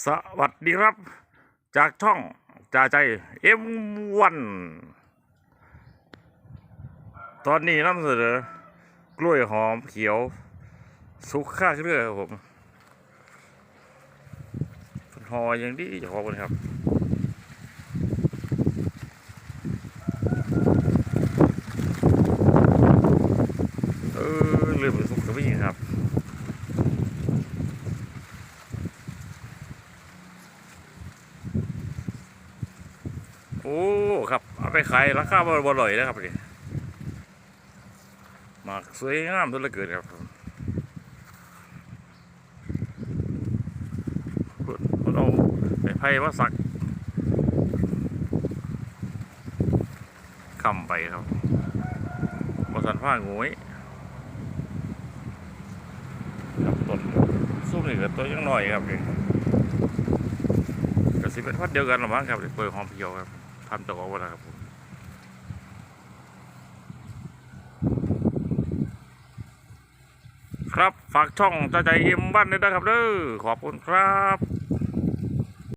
สวัสดีครับ จากช่องจ่าใจเอ็มวันตอนนี้นำเสนอกล้วยหอมเขียว สุกค่าเครือครับผมเพิ่นหออย่างดีจะขอบคุณครับ เออลืมไปสุกกับพี่ครับ โอ้ครับ เอาไปขายราคาบ่บ่ลอยนะครับนี่หมากสวยงามทุกเลือเกินครับผมคนเอาไปไพ่มาสักคำไปครับบสันผ้างูยครับต้นสู้นี่ก็ตัวยังน้อยครับนี่ก็สิเป็นพัดเดียวกันหรือมั้งครับเปิดหอมเพียวครับ ทำจากออกมาแล้วครับผมครับ ฝากช่องจ่าใจเอ็มบ้านด้วยนะครับเด้อขอบคุณครับ